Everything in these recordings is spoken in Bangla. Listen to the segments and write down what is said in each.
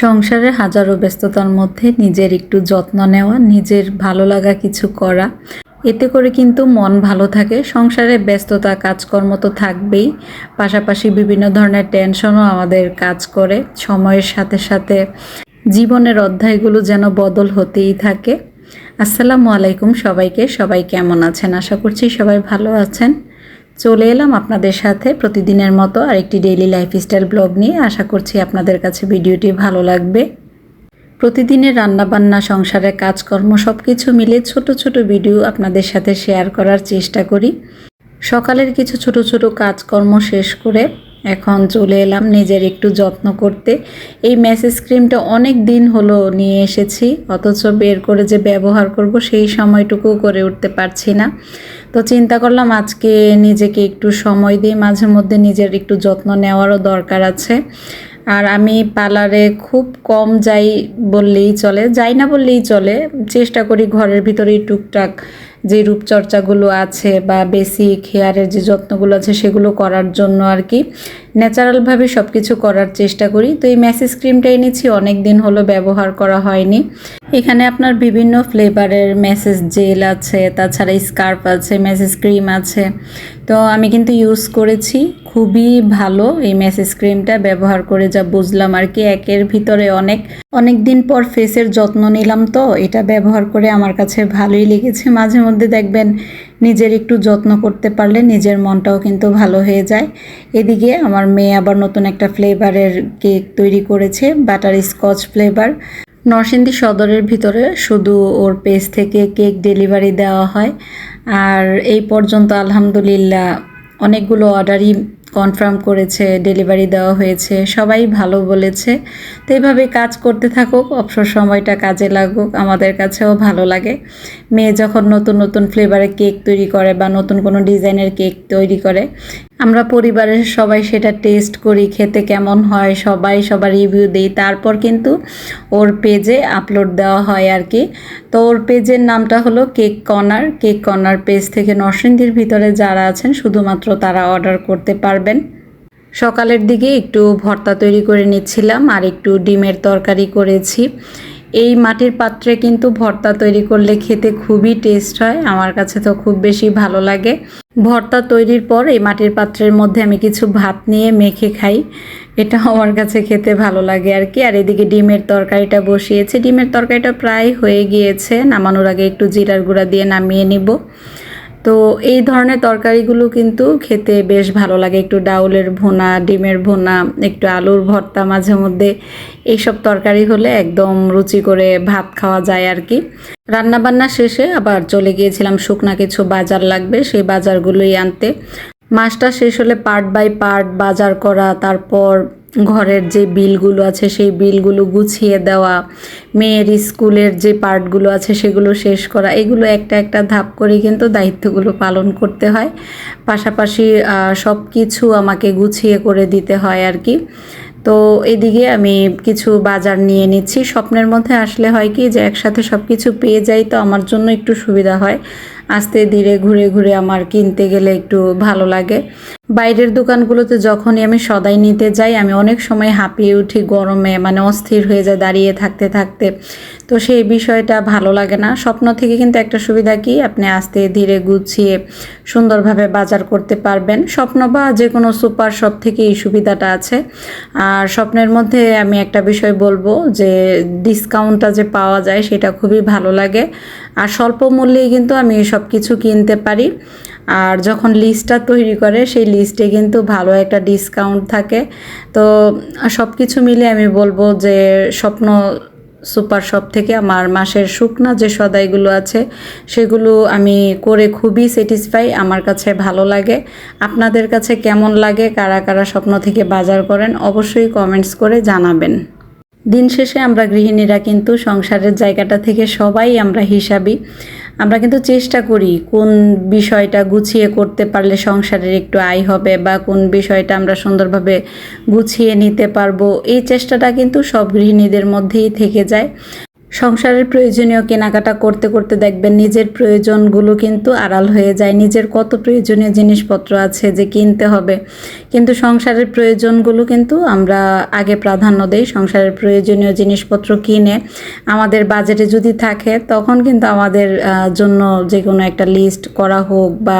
সংসারে হাজারো ব্যস্ততার মধ্যে নিজের একটু যত্ন নেওয়া, নিজের ভালো লাগা কিছু করা। এতে করে কিন্তু মন ভালো থাকে। সংসারে ব্যস্ততা, কাজকর্ম তো থাকবেই। পাশাপাশি বিভিন্ন ধরনের টেনশনও আমাদের কাজ করে। সময়ের সাথে সাথে জীবনের অধ্যায়গুলো যেন বদল হতেই থাকে। আসসালামু আলাইকুম সবাইকে। সবাই কেমন আছেন? আশা করছি সবাই ভালো আছেন। চলে এলাম আপনাদের সাথে প্রতিদিনের মতো আরেকটি ডেইলি লাইফস্টাইল ব্লগ নিয়ে। আশা করছি আপনাদের কাছে ভিডিওটি ভালো লাগবে। প্রতিদিনের রান্নাবান্না, সংসারের কাজকর্ম সব কিছু মিলে ছোট ছোট ভিডিও আপনাদের সাথে শেয়ার করার চেষ্টা করি। সকালের কিছু ছোট ছোট কাজকর্ম শেষ করে এখন চলে এলাম নিজের একটু যত্ন করতে। এই মেসেজ ক্রিমটা অনেক দিন হলো নিয়ে এসেছি, অথচ বের করে যে ব্যবহার করব সেই সময়টুকু করে উঠতে পারছি না। তো চিন্তা করলাম আজকে নিজেকে একটু সময় দিই মাঝে মধ্যে নিজের একটু যত্ন নেওয়ারও দরকার আছে। আর আমি পার্লারে খুব কম যাই বললেই চলে, যাই না বললেই চলে, চেষ্টা করি ঘরের ভিতরেই টুকটাক যে রূপচর্চাগুলো আছে বা বেসিক হেয়ারের যে যত্নগুলো আছে সেগুলো করার জন্য আর কি ন্যাচারালভাবে সব কিছু করার চেষ্টা করি। তো এই ম্যাসেজ ক্রিমটা এনেছি অনেক দিন হলো ব্যবহার করা হয়নি। এখানে আপনার বিভিন্ন ফ্লেভারের মেসেজ জেল আছে, তাছাড়া স্কার্ফ আছে মেসেজ ক্রিম আছে। তো আমি কিন্তু ইউজ করেছি, খুবই ভালো এই মেসেজ ক্রিমটা ব্যবহার করে যা বুঝলাম আর কি। একের ভিতরে অনেক অনেক দিন পর ফেসের যত্ন নিলাম তো, এটা ব্যবহার করে আমার কাছে ভালোই লেগেছে মাঝে মধ্যে দেখবেন নিজের একটু যত্ন করতে পারলে নিজের মনটাও কিন্তু ভালো হয়ে যায়। এদিকে আমার মেয়ে আবার নতুন একটা ফ্লেভারের কেক তৈরি করেছে, বাটার স্কচ ফ্লেভার। নরসিংদী সদরের ভিতরে শুধু ওর পেজ থেকে কেক ডেলিভারি দেওয়া হয়। আর এই পর্যন্ত আলহামদুলিল্লাহ অনেকগুলো অর্ডারই কনফার্ম করেছে, ডেলিভারি দেওয়া হয়েছে, সবাই ভালো বলেছে। তো এইভাবে কাজ করতে থাকুক, অবসর সময়টা কাজে লাগুক, আমাদের কাছেও ভালো লাগে। মেয়ে যখন নতুন নতুন ফ্লেভারের কেক তৈরি করে বা নতুন কোনো ডিজাইনের কেক তৈরি করে আমরা পরিবারের সবাই সেটা টেস্ট করি, খেতে কেমন হয়, সবাই সবার রিভিউ দিই। তারপর কিন্তু ওর পেজে আপলোড দেওয়া হয় আর কি তো ওর পেজের নামটা হলো cake corner cake corner page থেকে নরসিংদীর ভিতরে যারা আছেন, শুধুমাত্র তারা অর্ডার করতে পারবেন। সকালের দিকে একটু ভর্তা তৈরি করে নিচ্ছিলাম, আর একটু ডিমের তরকারি করেছি। এই মাটির পাত্রে কিন্তু ভর্তা তৈরি করলে খেতে খুবই টেস্ট হয়, আমার কাছে তো খুব বেশি ভালো লাগে। ভর্তা তৈরির পর এই মাটির পাত্রের মধ্যে আমি কিছু ভাত নিয়ে মেখে খাই এটা আমার কাছে খেতে ভালো লাগে আর কি। আর এদিকে ডিমের তরকারিটা বসিয়েছে, ডিমের তরকারিটা প্রায় হয়ে গিয়েছে, নামানোর আগে একটু জিরার গুঁড়া দিয়ে নামিয়ে নিব। তো এই ধরনের তরকারিগুলো কিন্তু খেতে বেশ ভালো লাগে। একটু ডাউলের ভোনা, ডিমের ভোনা, একটু আলুর ভর্তা মাঝে মধ্যে। এইসব তরকারি হলে একদম রুচি করে ভাত খাওয়া যায় আর কি। রান্নাবান্না শেষে আবার চলে গিয়েছিলাম, শুকনা কিছু বাজার লাগবে, সেই বাজারগুলোই আনতে। মাসটা শেষ হলে পার্ট বাই পার্ট বাজার করা, তারপর ঘরের যে বিলগুলো আছে সেই বিলগুলো গুছিয়ে দেওয়া, মেয়ের স্কুলের যে পার্টগুলো আছে সেগুলো শেষ করা, এগুলো একটা একটা ধাপ করে কিন্তু দায়িত্বগুলো পালন করতে হয়। পাশাপাশি সব কিছু আমাকে গুছিয়ে করে দিতে হয় আর কি। তো এদিকে আমি কিছু বাজার নিয়ে নিচ্ছি। স্বপ্নের মধ্যে আসলে হয় কি যে একসাথে সব কিছু পেয়ে যাই তো আমার জন্য একটু সুবিধা হয়। আস্তে ধীরে ঘুরে ঘুরে আমার কিনতে গেলে একটু ভালো লাগে। বাইরের দোকানগুলোতে যখনই আমি সদাই নিতে যাই, আমি অনেক সময় হাঁপিয়ে উঠি গরমে মানে অস্থির হয়ে যায় দাঁড়িয়ে থাকতে থাকতে। তো সেই বিষয়টা ভালো লাগে না। স্বপ্ন থেকে কিন্তু একটা সুবিধা কি? আপনি আস্তে ধীরে গুছিয়ে সুন্দরভাবে বাজার করতে পারবেন। স্বপ্ন বা যে কোনো সুপার শপ থেকে এই সুবিধাটা আছে। আর স্বপ্নের মধ্যে আমি একটা বিষয় বলব যে, ডিসকাউন্টটা যে পাওয়া যায় সেটা খুবই ভালো লাগে। আর স্বল্প মূল্যেই কিন্তু আমি সব কিছু কিনতে পারি। আর যখন লিস্টটা তৈরি করে, সেই লিস্টে কিন্তু ভালো একটা ডিসকাউন্ট থাকে। তো সব কিছু মিলে আমি বলব যে, স্বপ্ন সুপার শপ থেকে আমার মাসের শুকনা যে সদাইগুলো আছে, সেগুলো আমি করে খুবই স্যাটিসফাই আমার কাছে ভালো লাগে। আপনাদের কাছে কেমন লাগে, কারা কারা স্বপ্ন থেকে বাজার করেন, অবশ্যই কমেন্টস করে জানাবেন। দিন শেষে আমরা গৃহিণীরা কিন্তু সংসারের জায়গাটা থেকে সবাই আমরা হিসাবই আমরা কিন্তু চেষ্টা করি কোন বিষয়টা গুছিয়ে করতে পারলে সংসারের একটু আয় হবে বা কোন বিষয়টা আমরা সুন্দরভাবে গুছিয়ে নিতে পারব। এই চেষ্টাটা কিন্তু সব গৃহিণীদের মধ্যেই থেকে যায়। সংসারের প্রয়োজনীয় কেনাকাটা করতে করতে দেখবেন নিজের প্রয়োজনগুলো কিন্তু আড়াল হয়ে যায়। নিজের কত প্রয়োজনীয় জিনিসপত্র আছে যে কিনতে হবে। কিন্তু সংসারের প্রয়োজনগুলো কিন্তু আমরা আগে প্রাধান্য দেই। সংসারের প্রয়োজনীয় জিনিসপত্র কিনে আমাদের বাজেটে যদি থাকে, তখন কিন্তু আমাদের জন্য যে কোনো একটা লিস্ট করা হোক বা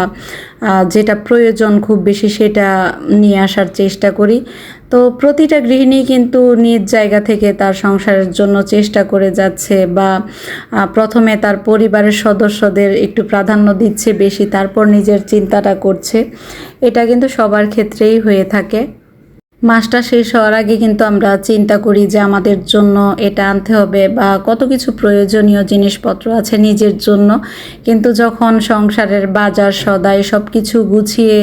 যেটা প্রয়োজন খুব বেশি সেটা নিয়ে আসার চেষ্টা করি। তো প্রতিটা গৃহিণী কিন্তু নিজ জায়গা থেকে তার সংসারের জন্য চেষ্টা করে যাচ্ছে বা প্রথমে তার পরিবারের সদস্যদের একটু প্রাধান্য দিচ্ছে বেশি, তারপর নিজের চিন্তাটা করছে। এটা কিন্তু সবার ক্ষেত্রেই হয়ে থাকে। মাসটা শেষ হওয়ার আগে কিন্তু আমরা চিন্তা করি যে আমাদের জন্য এটা আনতে হবে বা কত কিছু প্রয়োজনীয় জিনিসপত্র আছে নিজের জন্য। কিন্তু যখন সংসারের বাজার সদাই সব কিছু গুছিয়ে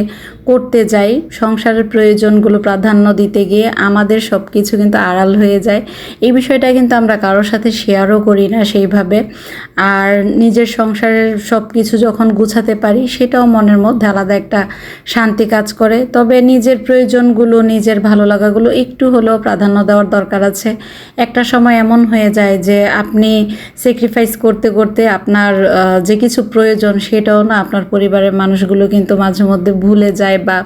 করতে যাই, সংসারের প্রয়োজনগুলো প্রাধান্য দিতে গিয়ে আমাদের সব কিছু কিন্তু আড়াল হয়ে যায়। এই বিষয়টা কিন্তু আমরা কারোর সাথে শেয়ারও করি না সেইভাবে। আর নিজের সংসারের সব কিছু যখন গুছাতে পারি, সেটাও মনের মধ্যে আলাদা একটা শান্তি কাজ করে। তবে নিজের প্রয়োজনগুলো, নিজের ভালো লাগাগুলো একটু হলেও প্রাধান্য দেওয়ার দরকার আছে। একটা সময় এমন হয়ে যায় যে আপনি স্যাক্রিফাইস করতে করতে আপনার যে কিছু প্রয়োজন, সেটাও না আপনার পরিবারের মানুষগুলো কিন্তু মাঝে মধ্যে ভুলে যায় যায় বা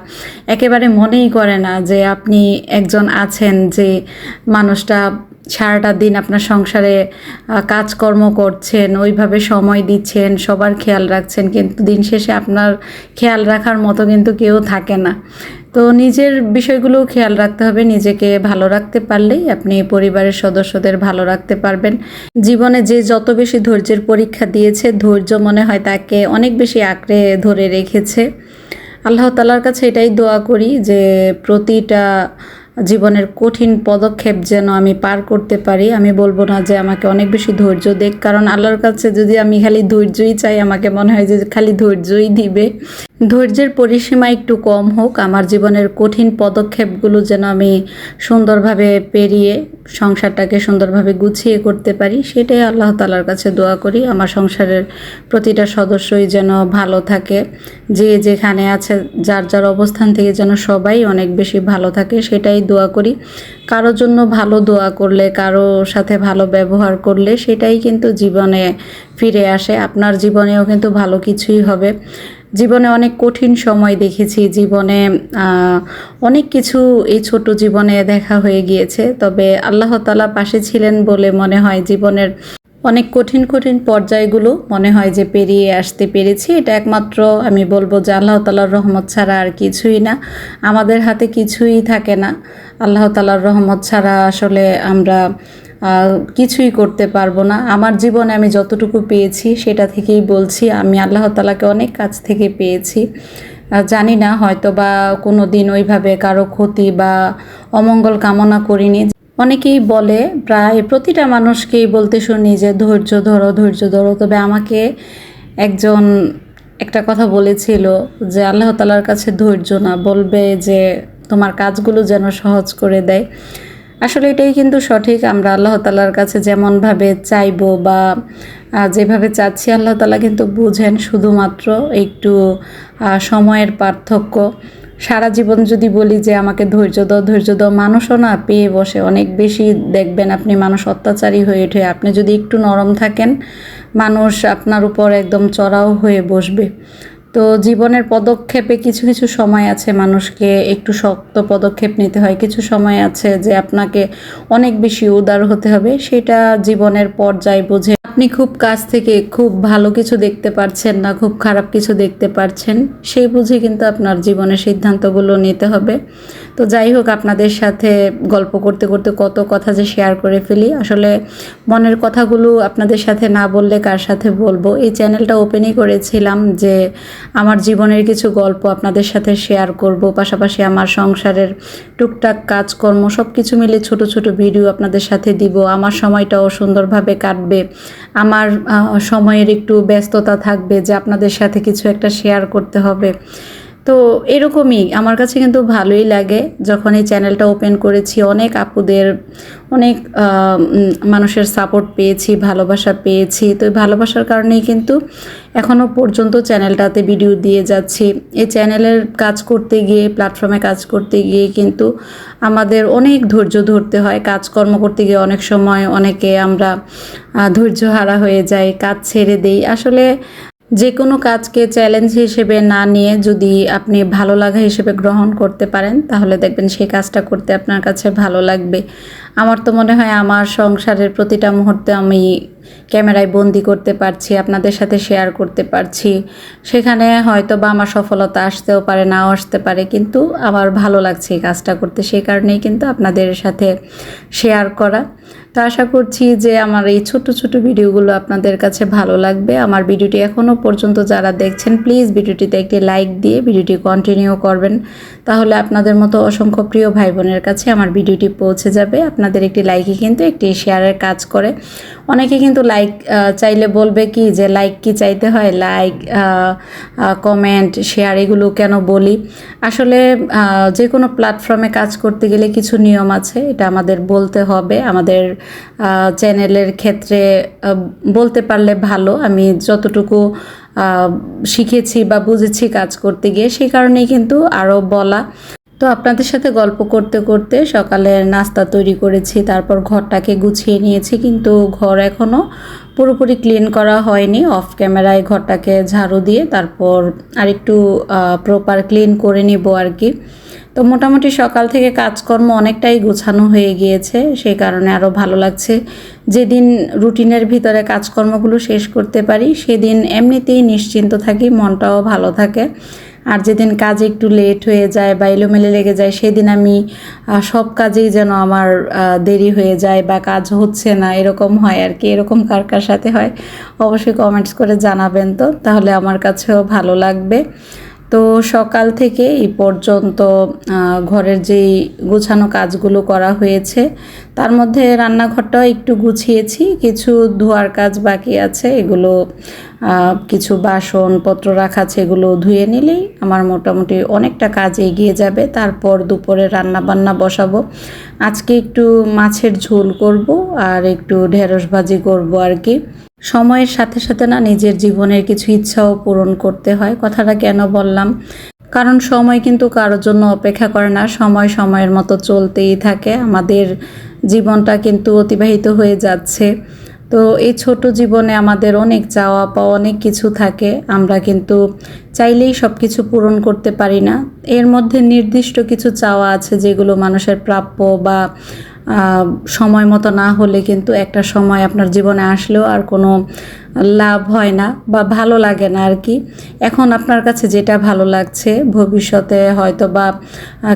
একেবারে মনেই করে না যে আপনি একজন আছেন যে মানুষটা সারাটা দিন আপনার সংসারে কাজকর্ম করছেন, ওইভাবে সময় দিচ্ছেন, সবার খেয়াল রাখছেন, কিন্তু দিন শেষে আপনার খেয়াল রাখার মতো কিন্তু কেউ থাকে না। তো নিজের বিষয়গুলো খেয়াল রাখতে হবে, নিজেকে ভালো রাখতে পারলেই আপনি পরিবারের সদস্যদের ভালো রাখতে পারবেন। জীবনে যে যত বেশি ধৈর্যের পরীক্ষা দিয়েছে, ধৈর্য মনে হয় তাকে অনেক বেশি আঁকড়ে ধরে রেখেছে। আল্লাহ তালার কাছে এটাই দোয়া করি যে প্রতিটা জীবনের কঠিন পদক্ষেপ যেন আমি পার করতে পারি। আমি বলব না যে আমাকে অনেক বেশি ধৈর্য দেখ, কারণ আল্লাহর কাছে যদি আমি খালি ধৈর্যই চাই, আমাকে মনে হয় যে খালি ধৈর্যই দিবে। ধৈর্যের পরিসীমা একটু কম হোক, আমার জীবনের কঠিন পদক্ষেপগুলো যেন আমি সুন্দরভাবে পেরিয়ে সংসারটাকে সুন্দরভাবে গুছিয়ে করতে পারি, সেটাই আল্লাহ তালার কাছে দোয়া করি। আমার সংসারের প্রতিটা সদস্যই যেন ভালো থাকে। যে যেখানে আছে, যার যার অবস্থান থেকে যেন সবাই অনেক বেশি ভালো থাকে, সেটাই দোয়া করি। কারোর জন্য ভালো দোয়া করলে, কারও সাথে ভালো ব্যবহার করলে, সেটাই কিন্তু জীবনে ফিরে আসে। আপনার জীবনেও কিন্তু ভালো কিছুই হবে। জীবনে অনেক কঠিন সময় দেখেছি, জীবনে অনেক কিছু এই ছোট জীবনে দেখা হয়ে গিয়েছে। তবে আল্লাহ তালা পাশে ছিলেন বলে মনে হয় জীবনের অনেক কঠিন কঠিন পর্যায়গুলো মনে হয় যে পেরিয়ে আসতে পেরেছি। এটা একমাত্র আমি বলব যে আল্লাহ তালার রহমত ছাড়া আর কিছুই না। আমাদের হাতে কিছুই থাকে না। আল্লাহ তালার রহমত ছাড়া আসলে আমরা কিছুই করতে পারব না। আমার জীবনে আমি যতটুকু পেয়েছি সেটা থেকেই বলছি, আমি আল্লাহ তালাকে অনেক কাছ থেকে পেয়েছি। জানি না হয়তো বা কোনো দিন ওইভাবে কারও ক্ষতি বা অমঙ্গল কামনা করিনি। অনেকেই বলে প্রায় প্রতিটা মানুষকেই বলতে শুনি যে, ধৈর্য ধরো ধৈর্য ধরো। তবে আমাকে একজন একটা কথা বলেছিল যে, আল্লাহ তালার কাছে ধৈর্য না। বলবে যে, তোমার কাজগুলো যেন সহজ করে দেয়। আসলে এটাই কিন্তু সঠিক। আমরা আল্লাহ তালার কাছে যেমনভাবে চাইব বা যেভাবে চাচ্ছি, আল্লাহ তালা কিন্তু বুঝেন শুধুমাত্র একটু সময়ের পার্থক্য। সারা জীবন যদি বলি যে আমাকে ধৈর্য দাও ধৈর্য দাও, মানুষও না পেয়ে বসে। অনেক বেশি দেখবেন আপনি মানুষ অত্যাচারী হয়ে ওঠে। আপনি যদি একটু নরম থাকেন, মানুষ আপনার উপর একদম চড়াও হয়ে বসবে। তো জীবনের পদক্ষেপে কিছু কিছু সময় আছে মানুষকে একটু শক্ত পদক্ষেপ নিতে হয়। কিছু সময় আছে যে আপনাকে অনেক বেশি উদার হতে হবে। সেটা জীবনের পর্যায় বুঝে। আপনি খুব কাছ থেকে খুব ভালো কিছু দেখতে পারছেন না, খুব খারাপ কিছু দেখতে পারছেন, সেই বুঝে কিন্তু আপনার জীবনের সিদ্ধান্তগুলো নিতে হবে। তো যাই হোক, আপনাদের সাথে গল্প করতে করতে কত কথা যে শেয়ার করে ফেলি। আসলে মনের কথাগুলো আপনাদের সাথে না বললে কার সাথে বলব? এই চ্যানেলটা ওপেনই করেছিলাম যে আমার জীবনের কিছু গল্প আপনাদের সাথে শেয়ার করব, পাশাপাশি আমার সংসারের টুকটাক কাজকর্ম সব কিছু মিলে ছোট ছোট ভিডিও আপনাদের সাথে দিব। আমার সময়টাও সুন্দরভাবে কাটবে। আমার সময়ের একটু ব্যস্ততা থাকবে যে আপনাদের সাথে কিছু একটা শেয়ার করতে হবে। তো এরকমই আমার কাছে কিন্তু ভালোই লাগে যখন এই চ্যানেলটা ওপেন করেছি, অনেক আপুদের, অনেক মানুষের সাপোর্ট পেয়েছি, ভালোবাসা পেয়েছি। তো এই ভালোবাসার কারণেই কিন্তু এখনও পর্যন্ত চ্যানেলটাতে ভিডিও দিয়ে যাচ্ছি। এই চ্যানেলের কাজ করতে গিয়ে প্ল্যাটফর্মে কাজ করতে গিয়ে কিন্তু আমাদের অনেক ধৈর্য ধরতে হয়। কাজকর্ম করতে গিয়ে অনেক সময় অনেকে আমরা ধৈর্য হারা হয়ে যাই, কাজ ছেড়ে দেই। আসলে যে কোনো কাজকে চ্যালেঞ্জ হিসেবে না নিয়ে যদি আপনি ভালো লাগা হিসেবে গ্রহণ করতে পারেন, তাহলে দেখবেন সেই কাজটা করতে আপনার কাছে ভালো লাগবে। আমার তো মনে হয় আমার সংসারের প্রতিটা মুহূর্তে আমি ক্যামেরায় বন্দি করতে পারছি, আপনাদের সাথে শেয়ার করতে পারছি। সেখানে হয়তো বা আমার সফলতা আসতেও পারে, নাও আসতে পারে, কিন্তু আমার ভালো লাগছে এই কাজটা করতে। সেই কারণেই কিন্তু আপনাদের সাথে শেয়ার করা। তো আশা করছি যে আমার এই ছোট ছোট ভিডিওগুলো আপনাদের কাছে ভালো লাগবে। আমার ভিডিওটি এখনও পর্যন্ত যারা দেখছেন প্লিজ ভিডিওটিতে একটি লাইক দিয়ে ভিডিওটি কন্টিনিউ করবেন। তাহলে আপনাদের মতো অসংখ্য প্রিয় ভাই বোনের কাছে আমার ভিডিওটি পৌঁছে যাবে। আপনাদের একটি লাইকই কিন্তু একটি শেয়ারের কাজ করে। অনেকে কিন্তু লাইক চাইলে বলবে কি যে লাইক কি চাইতে হয়? লাইক কমেন্ট শেয়ার এগুলো কেন বলি? আসলে যে কোনো প্ল্যাটফর্মে কাজ করতে গেলে কিছু নিয়ম আছে, এটা আমাদের বলতে হবে। আমাদের চ্যানেলের ক্ষেত্রে বলতে পারলে ভালো। আমি যতটুকু শিখেছি বা বুঝেছি কাজ করতে গিয়ে, সেই কারণেই কিন্তু আরও বলা। তো আপনাদের সাথে গল্প করতে করতে সকালে নাস্তা তৈরি করেছি, তারপর ঘরটাকে গুছিয়ে নিয়েছি, কিন্তু ঘর এখনও পুরোপুরি ক্লিন করা হয়নি। অফ ক্যামেরায় ঘরটাকে ঝাড়ু দিয়ে তারপর আরেকটু প্রপার ক্লিন করে নিব আর কি। তো মোটামুটি সকাল থেকে কাজকর্ম অনেকটাই গোছানো হয়ে গিয়েছে সেই কারণে আরও ভালো লাগছে যেদিন রুটিনের ভিতরে কাজকর্মগুলো শেষ করতে পারি, সেদিন এমনিতেই নিশ্চিন্ত থাকি, মনটাও ভালো থাকে। আর যেদিন কাজ একটু লেট হয়ে যায় বা এলোমেলে লেগে যায়, সেদিন আমি সব কাজেই যেন আমার দেরি হয়ে যায় বা কাজ হচ্ছে না, এরকম হয় আর কি। এরকম কার কার সাথে হয়, অবশ্যই কমেন্টস করে জানাবেন তো। তাহলে আমার কাছেও ভালো লাগবে। তো সকাল থেকে এই পর্যন্ত ঘরের যেই গোছানো কাজগুলো করা হয়েছে, তার মধ্যে রান্নাঘরটাও একটু গুছিয়েছি। কিছু ধোয়ার কাজ বাকি আছে, এগুলো কিছু বাসনপত্র রাখা আছে, এগুলো ধুয়ে নিলেই আমার মোটামুটি অনেকটা কাজ এগিয়ে যাবে। তারপর দুপুরে রান্না বান্না বসাবো। আজকে একটু মাছের ঝোল করব আর একটু ঢেঁড়স ভাজি করব আর কি। সময়ের সাথে সাথে না নিজের জীবনের কিছু ইচ্ছাও পূরণ করতে হয়, কথাটা কেন বললাম? কারণ সময় কিন্তু কারোর জন্য অপেক্ষা করে না, সময় সময়ের মতো চলতেই থাকে। আমাদের জীবনটা কিন্তু অতিবাহিত হয়ে যাচ্ছে। তো এই ছোট জীবনে আমাদের অনেক চাওয়া পাওয়া, অনেক কিছু থাকে। আমরা কিন্তু চাইলেই সব কিছু পূরণ করতে পারি না। এর মধ্যে নির্দিষ্ট কিছু চাওয়া আছে যেগুলো মানুষের প্রাপ্য বা সময় মতো না হলে কিন্তু একটা সময় আপনার জীবনে আসলেও আর কোনো লাভ হয় না বা ভালো লাগে না আর কি। এখন আপনার কাছে যেটা ভালো লাগছে, ভবিষ্যতে হয়তো বা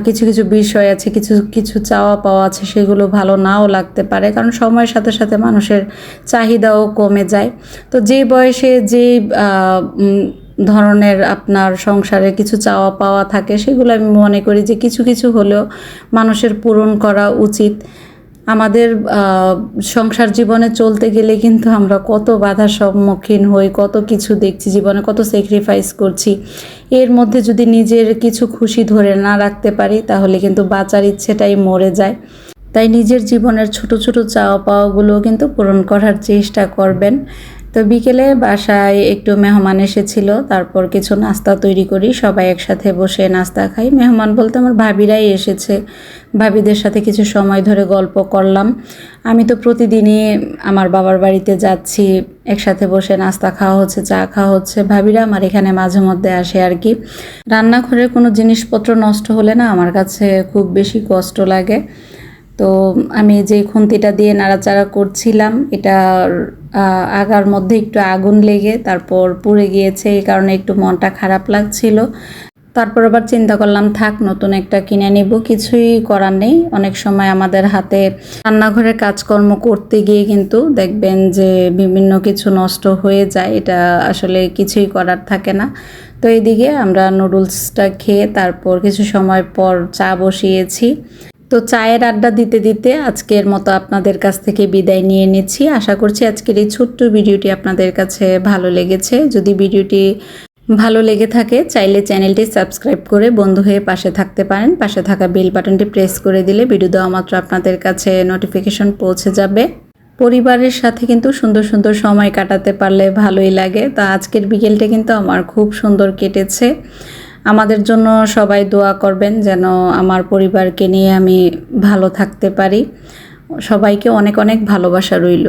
কিছু কিছু বিষয় আছে, কিছু কিছু চাওয়া পাওয়া আছে, সেগুলো ভালো নাও লাগতে পারে। কারণ সময়ের সাথে সাথে মানুষের চাহিদাও কমে যায়। তো যে বয়সে যে ধরনের আপনার সংসারে কিছু চাওয়া পাওয়া থাকে, সেগুলো আমি মনে করি যে কিছু কিছু হলেও মানুষের পূরণ করা উচিত। আমাদের সংসার জীবনে চলতে গেলে কিন্তু আমরা কত বাধার সম্মুখীন হই, কত কিছু দেখছি জীবনে, কত স্যাক্রিফাইস করছি। এর মধ্যে যদি নিজের কিছু খুশি ধরে না রাখতে পারি, তাহলে কিন্তু বাঁচার ইচ্ছেটাই মরে যায়। তাই নিজের জীবনের ছোট ছোট চাওয়া পাওয়াগুলো কিন্তু পূরণ করার চেষ্টা করবেন। তো বিকেলে বাসায় একটু মেহমান এসেছিল, তারপর কিছু নাস্তা তৈরি করি, সবাই একসাথে বসে নাস্তা খাই। মেহমান বলতে আমার ভাবিরাই এসেছে, ভাবিদের সাথে কিছু সময় ধরে গল্প করলাম। আমি তো প্রতিদিনই আমার বাবার বাড়িতে যাচ্ছি, একসাথে বসে নাস্তা খাওয়া হচ্ছে, চা খাওয়া হচ্ছে। ভাবিরা আমার এখানে মাঝে মধ্যে আসে আর কি। রান্নাঘরের কোনো জিনিসপত্র নষ্ট হলে না আমার কাছে খুব বেশি কষ্ট লাগে। তো আমি যে খুন্তিটা দিয়ে নাড়াচাড়া করছিলাম আহ, আগার মধ্যে একটু আগুন লেগে তারপর পুড়ে গিয়েছে এই কারণে একটু মনটা খারাপ লাগছিল। তারপর আবার চিন্তা করলাম থাক নতুন একটা কিনে নিব কিছুই করার নেই। অনেক সময় আমাদের হাতে রান্নাঘরের কাজকর্ম করতে গিয়ে কিন্তু দেখবেন যে বিভিন্ন কিছু নষ্ট হয়ে যায় এটা আসলে কিছুই করার থাকে না। তো এইদিকে আমরা নুডলসটা খেয়ে তারপর কিছু সময় পর চা বসিয়েছি। তো চায়ের আড্ডা দিতে দিতে আজকের মতো আপনাদের কাছ থেকে বিদায় নিয়ে নিচ্ছি। আশা করছি আজকের এই ছোট্ট ভিডিওটি আপনাদের কাছে ভালো লেগেছে। যদি ভিডিওটি ভালো লেগে থাকে, চাইলে চ্যানেলটি সাবস্ক্রাইব করে বন্ধু হয়ে পাশে থাকতে পারেন। পাশে থাকা বেল বাটনটি প্রেস করে দিলে ভিডিও দেওয়া মাত্র আপনাদের কাছে নোটিফিকেশন পৌঁছে যাবে। পরিবারের সাথে কিন্তু সুন্দর সুন্দর সময় কাটাতে পারলে ভালোই লাগে। তা আজকের বিকেলটা কিন্তু আমার খুব সুন্দর কেটেছে। আমাদের জন্য সবাই দোয়া করবেন যেন আমার পরিবারকে নিয়ে আমি ভালো থাকতে পারি। সবাইকে অনেক অনেক ভালোবাসা রইল।